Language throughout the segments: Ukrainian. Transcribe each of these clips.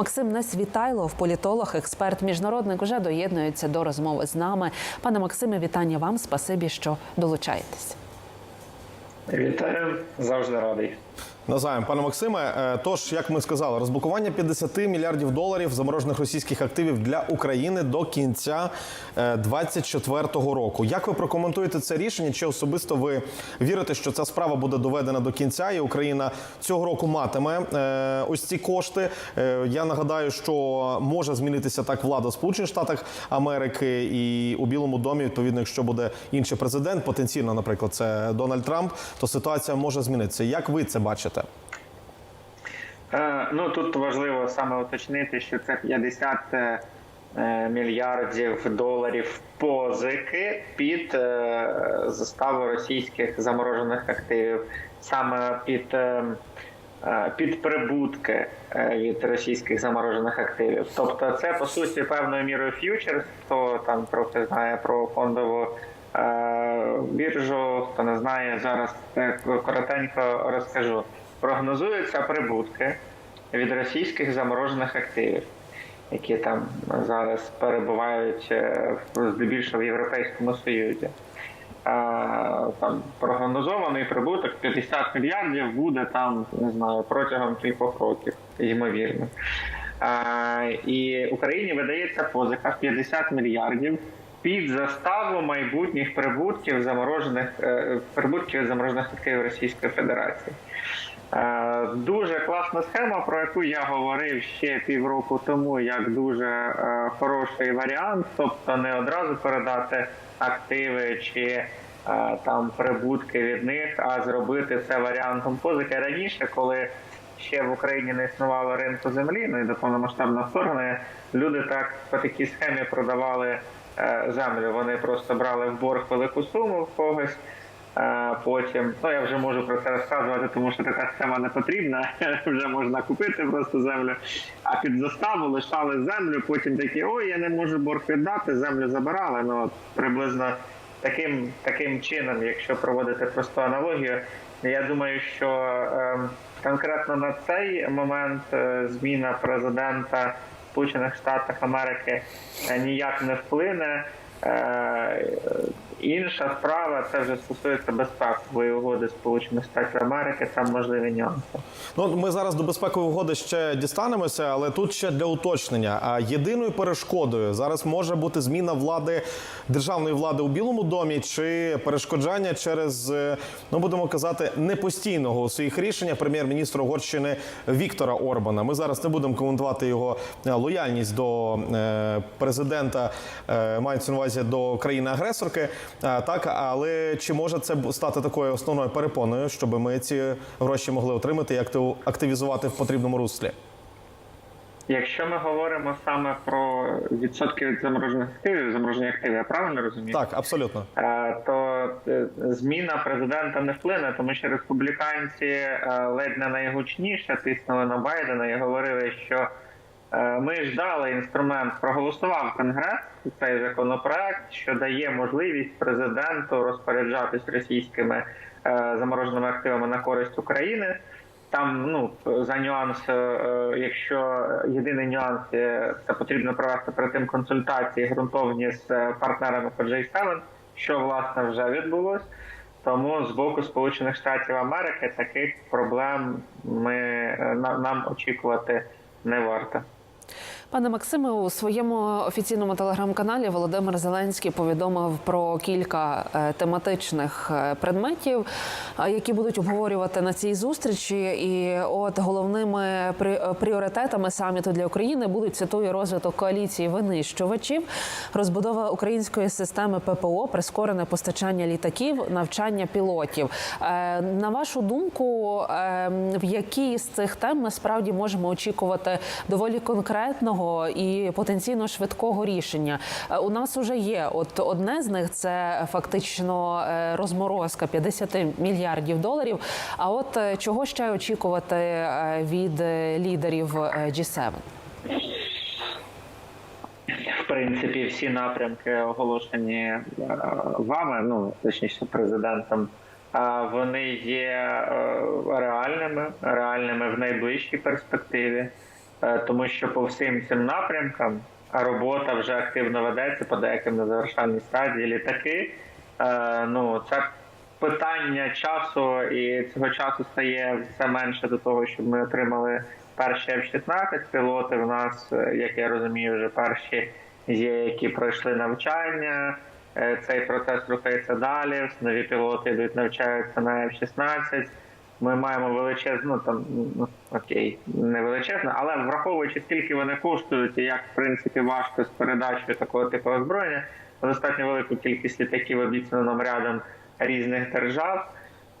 Максим Несвітайлов, політолог, експерт, міжнародник, вже доєднується до розмови з нами. Пане Максиме, вітання вам. Спасибі, що долучаєтесь. Вітаю, завжди радий. Назаєм, пане Максиме. е, Тож, як ми сказали, розблокування 50 мільярдів доларів заморожених російських активів для України до кінця 2024 року. Як ви прокоментуєте це рішення? Чи особисто ви вірите, що ця справа буде доведена до кінця, і Україна цього року матиме е, ось ці кошти? Е, Я нагадаю, що може змінитися так влада в Сполучених Штатах Америки і у Білому домі, відповідно, якщо буде інший президент, потенційно, наприклад, це Дональд Трамп, то ситуація може змінитися. Як ви це бачите? Е, ну тут важливо саме уточнити, що це 50 е, е, мільярдів доларів позики під е, заставу російських заморожених активів, саме під, під прибутки від російських заморожених активів. Тобто, це по суті певною мірою ф'ючерс, хто там трохи знає про фондову. Біржу, хто не знає, зараз коротенько розкажу. Прогнозуються прибутки від російських заморожених активів, які там зараз перебувають е, здебільшого в Європейському Союзі. Там прогнозований прибуток 50 мільярдів буде там, не знаю, протягом кількох років, ймовірно. А, І Україні видається позика в 50 мільярдів під заставу майбутніх прибутків заморожених е, прибутків заморожених активів Російської Федерації. Е, Дуже класна схема, про яку я говорив ще півроку тому, як дуже е, хороший варіант, тобто не одразу передати активи чи е, там прибутки від них, а зробити це варіантом позики раніше, коли ще в Україні не існувало ринку землі, ну і до повномасштабного вторгнення, люди так по такій схемі продавали землю. Вони просто брали в борг велику суму в когось. Потім, ну я вже можу про це розказувати, тому що така схема не потрібна. Вже можна купити просто землю. А під заставу лишали землю. Потім такі, ой, я не можу борг віддати, землю забирали. Ну приблизно таким таким чином, якщо проводити просту аналогію, я думаю, що е, конкретно на цей момент е, зміна президента Сполучених Штатів Америки е, ніяк не вплине. Е, Інша справа це вже стосується безпекової угоди Сполучених Штатів Америки. Там можливі нюанси. Ну, ми зараз до безпекової угоди ще дістанемося, але тут ще для уточнення. А єдиною перешкодою зараз може бути зміна влади державної влади у Білому домі чи перешкоджання через, е, ну будемо казати, непостійного у своїх рішеннях прем'єр-міністра Угорщини Віктора Орбана. Ми зараз не будемо коментувати його е, лояльність до е, президента, мається на увазі до країни-агресорки. Е, Так, але чи може це стати такою основною перепоною, щоб ми ці гроші могли отримати і актив- активізувати в потрібному руслі? Якщо ми говоримо саме про відсотки від заморожених активів, заморожені активи, я правильно розумію? Так, абсолютно. Е, то е, зміна президента не вплине, тому що республіканці е, ледь не найгучніше тиснули на Байдена і говорили, що е, ми ж дали інструмент, проголосував Конгрес цей законопроект, що дає можливість президенту розпоряджатись російськими е, замороженими активами на користь України. Там ну за нюанс, е, якщо єдиний нюанс е, це потрібно провести перед тим консультації ґрунтовні з е, партнерами по J7, що власне вже відбулось. Тому з боку Сполучених Штатів Америки таких проблем ми е, на- нам очікувати не варто. Пане Максиме, у своєму офіційному телеграм-каналі Володимир Зеленський повідомив про кілька е, тематичних е, предметів, е, які будуть обговорювати на цій зустрічі. І от головними прі- пріоритетами саміту для України будуть цитую розвиток коаліції винищувачів, розбудова української системи ППО, прискорене постачання літаків, навчання пілотів. На вашу думку, е, в якій з цих тем насправді можемо очікувати доволі конкретного і потенційно швидкого рішення? Е, У нас вже є от одне з них це фактично е, розморозка 50 мільярдів доларів. А от е, чого ще очікувати від лідерів е, G7? В принципі, всі напрямки оголошені вами, ну точніше, президентом. Вони є реальними, реальними в найближчій перспективі. Е, тому що по всім цим напрямкам робота вже активно ведеться по деяким на завершальній стадії. Літаки, е, ну це питання часу, і цього часу стає все менше до того, щоб ми отримали перші F-16 пілоти. В нас, е, як я розумію, вже перші є, які пройшли навчання. Цей процес рухається далі. Нові пілоти йдуть навчаються на F-16. Ми маємо величезну, там ну окей, не величезну, але враховуючи скільки вони коштують, і як в принципі важко з передачею такого типу озброєння, достатньо велику кількість літаків обіцяно нам рядом різних держав.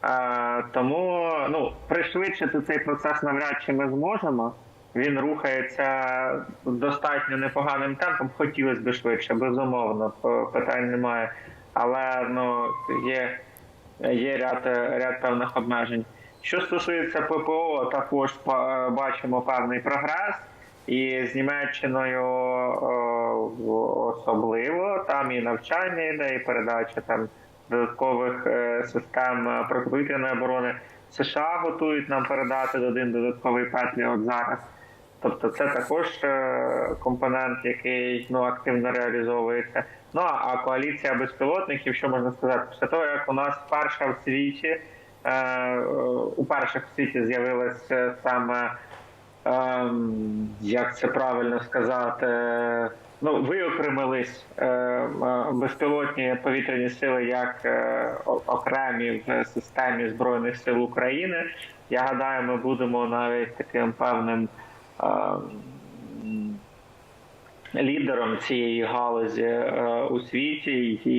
Е, тому ну пришвидшити цей процес навряд чи ми зможемо. Він рухається достатньо непоганим темпом. Хотілося б швидше, безумовно, питань немає. Але ну є, є ряд, ряд певних обмежень. Що стосується ППО, також бачимо певний прогрес. І з Німеччиною о, особливо там і навчання йде, і передача там додаткових е, систем е, протиповітряної оборони. США готують нам передати один додатковий Петріот зараз. Тобто це також е, компонент, який ну активно реалізовується. Ну а коаліція безпілотників, що можна сказати, після того як у нас перша в світі, е, е, уперше в світі з'явилася саме ем, як це правильно сказати, ну виокремились е, безпілотні повітряні сили як е, окремі в системі збройних сил України. Я гадаю, ми будемо навіть таким певним. ем, Лідером цієї галузі у світі, і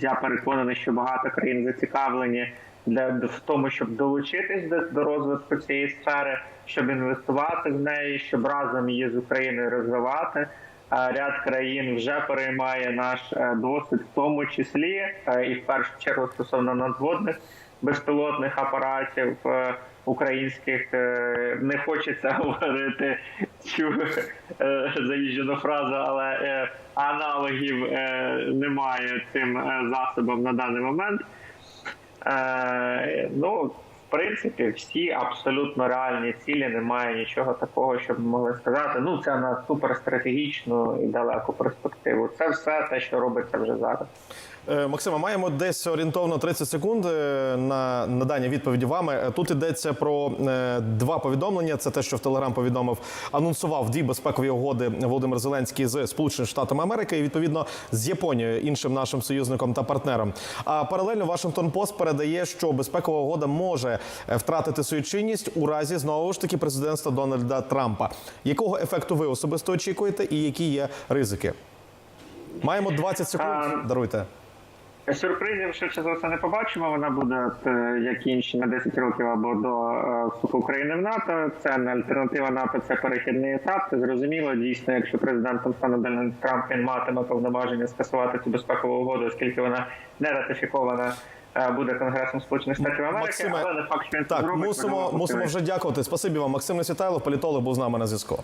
я переконаний, що багато країн зацікавлені для в тому, щоб долучитись до, до розвитку цієї сфери, щоб інвестувати в неї, щоб разом її з Україною розвивати. Ряд країн вже переймає наш е, досвід, в тому числі е, і в першу чергу стосовно надводних безпілотних апаратів е, українських. Не хочеться говорити цю заїжджену фразу, але аналогів немає цим засобам на даний момент. Е, ну, в принципі, всі абсолютно реальні цілі, немає нічого такого, щоб могли сказати. Ну, це на суперстратегічну і далеку перспективу. Це все те, що робиться вже зараз. Е, Максиме, маємо десь орієнтовно 30 секунд е, на надання відповіді вами. Е, Тут йдеться про два повідомлення. Це те, що в Телеграм повідомив, анонсував дві безпекові угоди Володимир Зеленський з Сполученими Штатами Америки і відповідно з Японією, іншим нашим союзником та партнером. А паралельно Вашингтон Пост передає, що безпекова угода може втратити свою чинність у разі знову ж таки президентства Дональда Трампа. Якого ефекту ви особисто очікуєте, і які є ризики? Маємо 20 секунд. Даруйте. Сюрпризів за все не побачимо. Вона буде, е, як і інші, на 10 років або до е, вступу України в НАТО. Це не альтернатива НАТО, це перехідний етап. Це зрозуміло. Дійсно, якщо президентом стане Дональд Трамп, він матиме повноваження скасувати цю безпекову угоду, оскільки вона не ратифікована. е, Буде Конгресом Сполучених Штатів Америки, Максиме, але не факт, що він Так, зробить. мусимо, мусимо вже дякувати. Спасибі вам. Максим Несвітайлов, політолог, був з нами на зв'язку.